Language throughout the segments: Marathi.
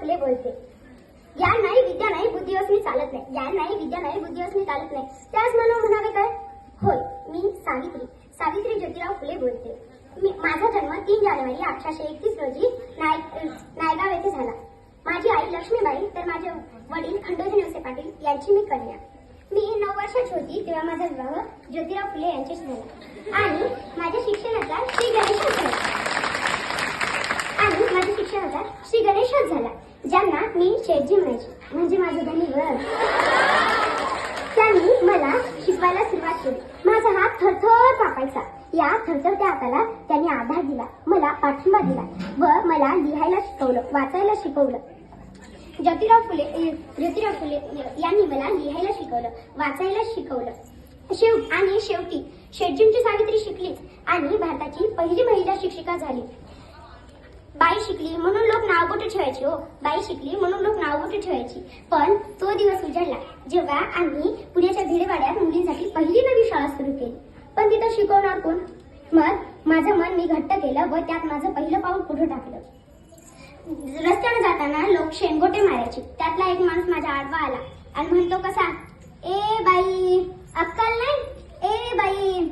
फुले बोलते. ज्ञान नाही विद्या नाही बुद्धी असणे चालत नाही. ज्ञान नाही विद्या नाही बुद्धी असणे चालत नाही. त्याच मला म्हणावे काय? होय मी सावित्री. सावित्री ज्योतिराव फुले बोलते. मी माझा जन्म तीन जानेवारी अठराशे एकतीस रोजी नाय नायगाव येथे झाला. माझी आई लक्ष्मीबाई तर माझे वडील खंडोजी नवसे पाटील यांची मी कन्या. मी नऊ वर्षाची होती तेव्हा माझा विवाह ज्योतिराव फुले यांच्याशी झाला. आणि माझ्या शिक्षणाचा श्री गणेशच झाला. आणि माझ्या शिक्षणाचा श्री गणेशच झाला. ज्यांना मी शेठजी म्हणायची. म्हणजे माझं धनीवर त्यांनी मला शिकवायला सुरुवात केली. माझा हात थरथर कापायचा. या थरथरत्या हाताला त्यांनी आधार दिला. मला पाठिंबा दिला व मला लिहायला शिकवलं वाचायला शिकवलं. ज्योतिराव फुले ज्योतिराव फुले यांनी मला लिहायला शिकवलं वाचायला शिकवलं. शेव आणि शेवटी शेटजींची सावित्री शिकलीच आणि भारताची पहिली महिला शिक्षिका झाली. बाई शिकली म्हणून लोक नाव नावबोटे ठेवायचे हो? बाई शिकली म्हणून लोक नाव गोटे ठेवायची? पण तो दिवस उजाडला जेव्हा आम्ही पुण्याच्या भिडेवाड्यात मुलींसाठी पहिली नवी शाळा सुरू केली. पण तिथं शिकवणार कोण? मग माझं मन मी घट्ट केलं व त्यात माझं पहिलं पाऊल पुढे टाकलं? रस्त्याने जाताना लोक शेंगोटे मारायचे. त्यातला एक माणूस माझ्या आडवा आला आणि म्हणतो कसा? ए बाई अक्कल नाही? ए बाई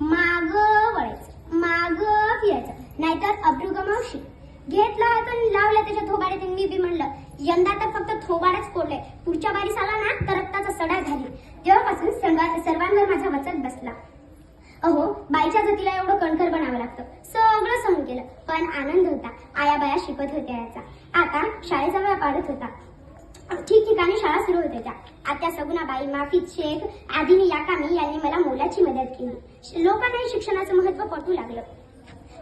माग वळायचं माग फिरायचं. नाहीतर अब्रुगमावशी घेतला हातून लावला त्याच्या थोबाड्यात मी बी म्हणलं यंदा तर फक्त थोबाडच फोडलंय. पुढच्या बारीस आला ना तर रक्ताचा सडा झाली. तेव्हापासून सर्वांवर माझा वचक बसला. अहो बाईच्या जातीला एवढं कणखर बनावं लागतं. सगळं सहन केलं. पण आनंद होता. आया बाया शिकत होत्या याचा. आता शाळेचा वेळ पाडत होता. ठिकठिकाणी शाळा सुरू होत होत्या आत्या सगुणाबाई माफिद शेख आदिनी याकामी यांनी मला मोलाची मदत केली. लोकांनाही शिक्षणाचं महत्त्व पटू लागलं.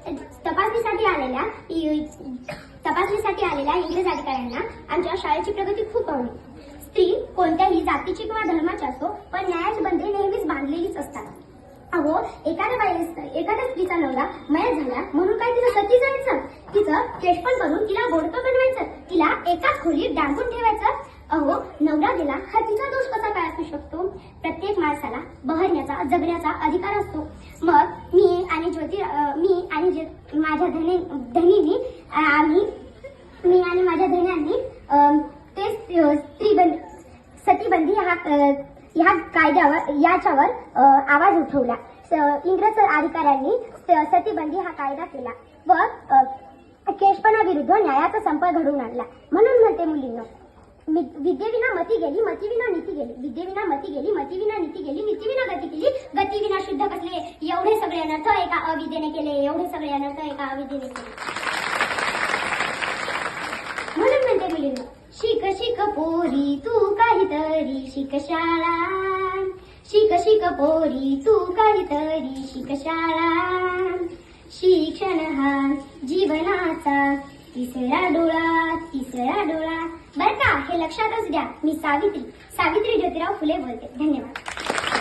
तपासणीसाठी आलेल्या तपासणीसाठी आलेल्या इंग्रज अधिकाऱ्यांना आमच्या शाळेची प्रगती खूप आवडली. स्त्री कोणत्याही जातीची किंवा धर्माची असो पण न्यायाची बंधे नेहमीच बांधलेलीच असतात. अहो एखाद्या बाई एखाद्या स्त्रीचा नवरा मयत झाला म्हणून काय तिला सती जायचं? तिचं केशपण करून तिला बोडकं बनवायचं? तिला एकाच खोलीत डांबून ठेवायचं? अहो नवरा गेला हा तिचा दोष कसा काय असू शकतो? प्रत्येक माणसाला बहरण्याचा जगण्याचा अधिकार असतो. मग धनी धनीनी आम्ही मी आणि माझ्या धन्यांनी ते स्त्रीबंदी सतीबंदी हा ह्या कायद्यावर याच्यावर अं, आवाज उठवला. इंग्रज अधिकाऱ्यांनी स- सतीबंदी हा कायदा केला व केशपणाविरुद्ध न्यायाचा संप घडवून आणला. म्हणून म्हणते मुलींना विद्येविना मती गेली मतीविना नीती गेली. विद्येविना मती गेली मतीविना नीती गेली नीतीविना गती केली. गतीविना शुद्ध कसले एवढे सगळे अनर्थ एका अविद्येने केले एवढे सगळे अनर्थ एका अविद्येने केले. म्हणून म्हणते मुलींना शिक शिक पोरी तू काहीतरी शिक शाळा. शिक शिक पोरी तू काहीतरी शिक शाळा. शिक्षण हा जीवनाचा तिसरा डोळा तिसरा लक्षातच द्या मी सावित्री. सावित्री ज्योतिराव फुले बोलते. धन्यवाद.